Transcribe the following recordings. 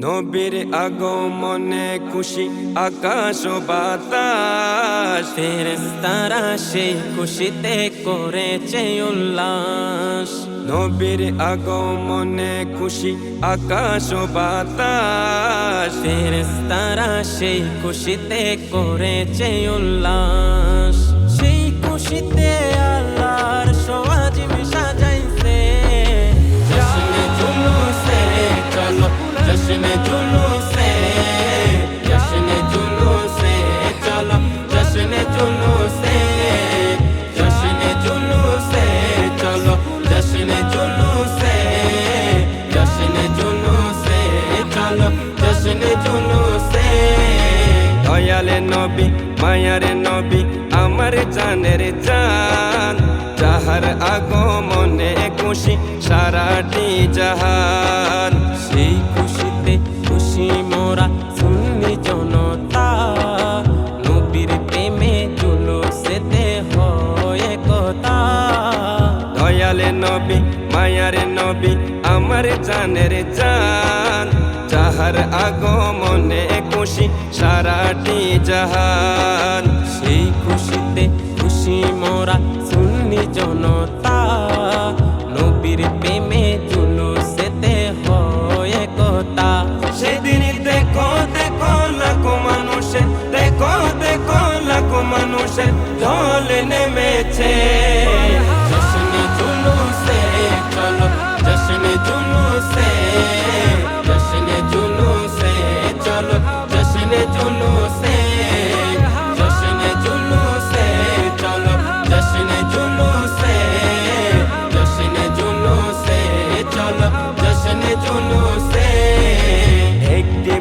নবীর আগমনে খুশি আকাশ বাতাস। ফেরেস্তারা সেই খুশিতে করেছে উল্লাস। নবীর আগমনে খুশি আকাশ বাতাস। ফেরেস্তারা সেই খুশিতে করেছে উল্লাস। সেই খুশিতে জশ্নে জুলুসে দয়ালে নবী, মায়ারে নবী, আমার জানের জান। যাহার আগমনে খুশি, সারাটি জাহান। সেই খুশিতে খুশি মোরা সুন্নি জনতা। নবীর প্রেমে জুলুসেতে হয় কথা দয়ালে নবী, মায়ারে নবী, আমার জানের জান। যাহার আগমনে খুশি সারাটি জাহান। সেই খুশিতে খুশি মোরা সুন্নি জনতা।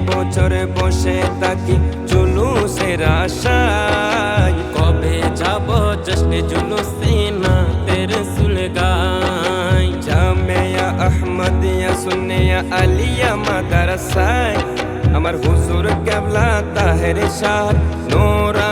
বছর বসে থাকি জুলুসের আশায়। কবে যাব জশ্নে জুলুসে না তের সুলগাই জামেয়া আহমদিয়া সুনিয়া আলিয়া মাদারসায়। আমার হুজুর কেবলা তাহের শাহ নোরানি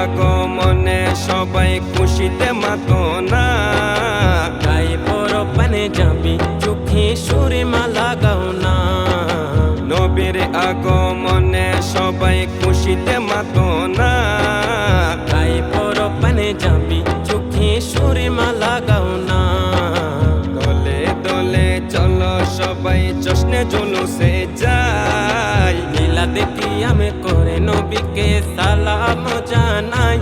আগমনে সবাই খুশিতে মাতো না। গায়ে বড় পানে যাবি চোখে সুরে মালা গাও না। নবীর আগমনে সবাই খুশিতে মাতো না। গায়ে বড় পানে যাবি চোখে সুরে মালা গাও না। দলে দলে চলো সবাই জশ্নে জুলুসে যাই। নীলা দেখি আমি করে নবীকে সালাম জানাই।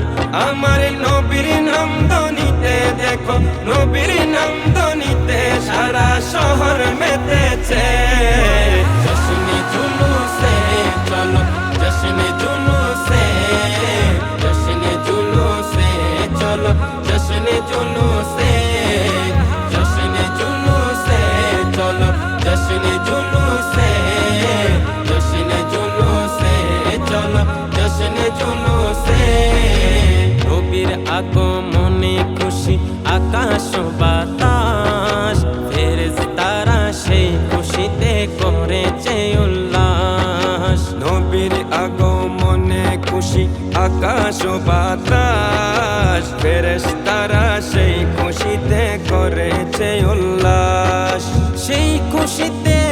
আমার নবীর নাম ধ্বনিতে দেখো নবীর নাম নবীর আগমনে খুশি আকাশ বাতাস ফেরেশতারা সেই খুশিতে করেছে উল্লাস নবীর আগমনে খুশি আকাশ বাতাস ফেরেশতারা সেই খুশিতে করেছে উল্লাস সেই খুশিতে